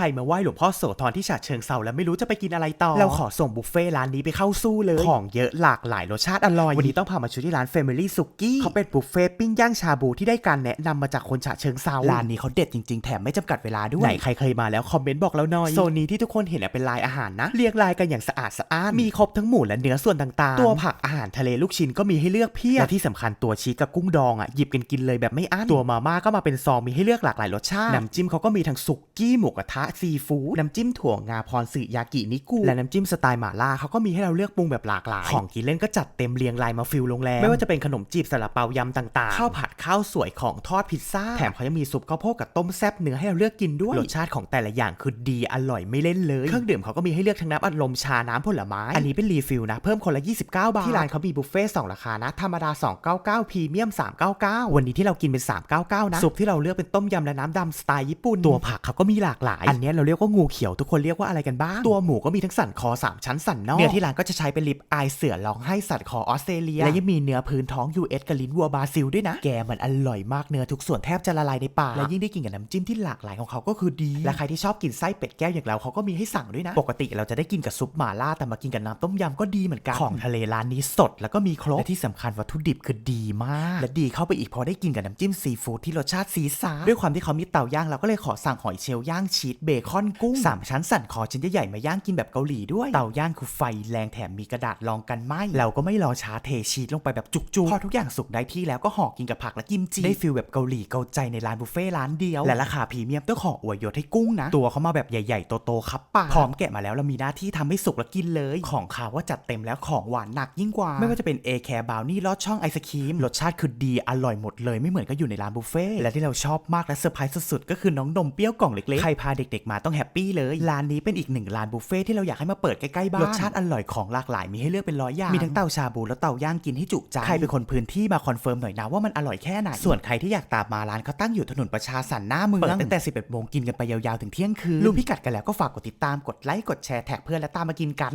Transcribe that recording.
รมาไหว้หลวงพ่อโสธรที่ฉะเชิงเซาแล้วไม่รู้จะไปกินอะไรต่อ เราขอส่งบุฟเฟ่ต์ร้านนี้ไปเข้าสู้เลย ของเยอะหลากหลายรสชาติอร่อย วันนี้ต้องพามาชูที่ร้าน Family s u k i เขาเป็นบุฟเฟ่ต์ปิ้งย่างชาบูที่ได้การแนะนำมาจากคนฉะเชิงเซาร้านนี้เขาเด็ดจริงๆแถมไม่จำกัดเวลาด้วยไหนใครเคยมาแล้วคอมเมนต์บอกเราหน่อยโซนนี้ที่ทุกคนเห็นอะเป็นลายอาหารนะเรียงรายกันอย่างสะอาดสะอ้านมีครบทั้งหมูและเนื้อส่วนต่างๆ ตัวผักอาหารทะเลลูกชิ้นก็มีให้เลือกเพียบและที่สำคัญตัวชีสกับกุ้งดองอะหยิบกันกินเลยแบบไม่อั้นตัวมาม่าก็มาเป็นซองมีให้เลือกหลากหลายรสชาติน้ำจิ้มเขาก็มีทั้งสุกี้หมูกระทะซีฟู้ดน้ำจิ้มถั่วงาพรสึยากินิกุและน้ำจิ้มสไตล์หม่าล่าเขาก็มีให้เราเลือกปรุงแบบหลากหลาย ของกินเล่นก็จัดเต็มเรียงรายมาฟิลโรงแรมไม่ว่าจะเป็นขนมจีบซาลาเปายำต่างๆข้าวผัดข้าวสวยของทอดพิซซ่าแถมเขายังมีซุปข้าวโพดกับต้มแซ่บเนื้อให้เราเลือกกินด้วยรสชาติของแต่ละอย่างคือดีอร่อยไม่เล่นเลยเครื่องดื่มเขาก็มีให้เลือกทั้งน้ำอัดลมชาน้ำผลไม้อันนี้เป็นรีฟิลนะเพิ่มคนละ 29 บาทที่ร้านเขามีบุฟเฟ่ต์สองราคานะธรรมดา 299พรีเมียม 399 วันนี้ที่เรากินเป็น 399 นะซุปที่เราเลือกเป็นต้มยำและน้ำดำสไตล์ญี่ปุ่นตัวผักเขาก็มีหลากหลายอันเนี้ยเราเรียกว่างูเขียวทุกคนเรียกว่าอะไรกันบ้าง ตัวหมูก็มีทั้งสันคอ 3 ชั้นสันนอกเนื้อที่ร้านก็จะใช้เป็นลิปอายเสือร้องให้สัตว์คอออสเตรเลียและยังมีเนื้อพื้นท้อง US กับลิ้นวัวบราซิลด้วยนะ แกมันอร่อยมากเนื้อทุกส่วนแทบจะละลายในปากและยิ่งได้กินกับน้ำจิ้มที่หลากหลายของเขาก็คือดี และใครที่ชอบกินไส้เป็ดแก้วอย่างเราเขาก็มีให้สั่งด้วยนะ ปกติเราจะได้กินกับซุปหม่าล่าแต่มากินกับน้ำต้มยำก็ดีเหมือนกันของทะเลร้านนี้สดแล้วก็มีครบและที่สำคัญวัตถุดิบคือดีมาก และดีเข้าไปอีกพอได้กินกับน้ำจิ้มซีฟู้ดที่รสชาติซีซาร์ด้วยความที่เขามีเตาย่างเราก็เลยขอสั่งหอยเชลล์ย่างชีสเบคอนกุ้งสามชั้นสั่นคอชิ้นใหญ่ๆมาย่างกินแบบเกาหลีด้วย เตาย่างคือไฟแรงแถมมีกระดาษรองกันไหมเราก็ไม่รอช้าเทชีสลงไปแบบจุกๆพอทุกอย่างสุกได้ที่แล้วก็ห่อกินกับผักและกิมจิได้ฟิลแบบเกาหลีเกาใจในร้านบุฟเฟ่ต์ร้านเดียว และราคาพรีเมียมต้องขออวยยศให้กุ้งนะ ตัวเขามาแบบใหญ่ๆโตๆครับปากพร้อมแกะมาแล้วเรามีหน้าที่ทำให้สุกแล้วกินเลย ของขาวว่าจัดเต็มแล้วของหวานหนักยิ่งกว่า ไม่ว่าจะเป็นเอแคร์บราวนี่ลอดช่องไอศครีมรสชาติคือดีอร่อยหมดเลยไม่เหมือนก็อยู่ในร้านบุฟเฟ่ต์และที่เราชอบมากและเซอร์ไพรส์สุดๆก็คือน้องนมเปรี้ยวกล่องเล็กๆใครพาเด็กๆมาต้องแฮปปี้เลย ร้านนี้เป็นอีกหนึ่งร้านบุฟเฟ่ต์ที่เราอยากให้มาเปิดใกล้ๆบ้านรสชาติอร่อยของหลากหลายมีให้เลือกเป็นร้อยอย่าง มีทั้งเตาชาบูและเตาย่างกินให้จุใจ ใครเป็นคนพื้นที่มาคอนเฟิร์มหน่อยนะว่ามันอร่อยแค่ไหน ส่วนใครที่อยากตามมาร้านเขาตั้งอยู่ถนนประชาสันหน้าเมือง เปิดตั้งแต่ 11โมงกินกันไปยาวๆถึงเที่ยงคืน รู้พิกัดกันแล้วก็ฝากกดติดตาม กดไลค์ กดแชร์แท็กเพื่อนและตามมากินกัน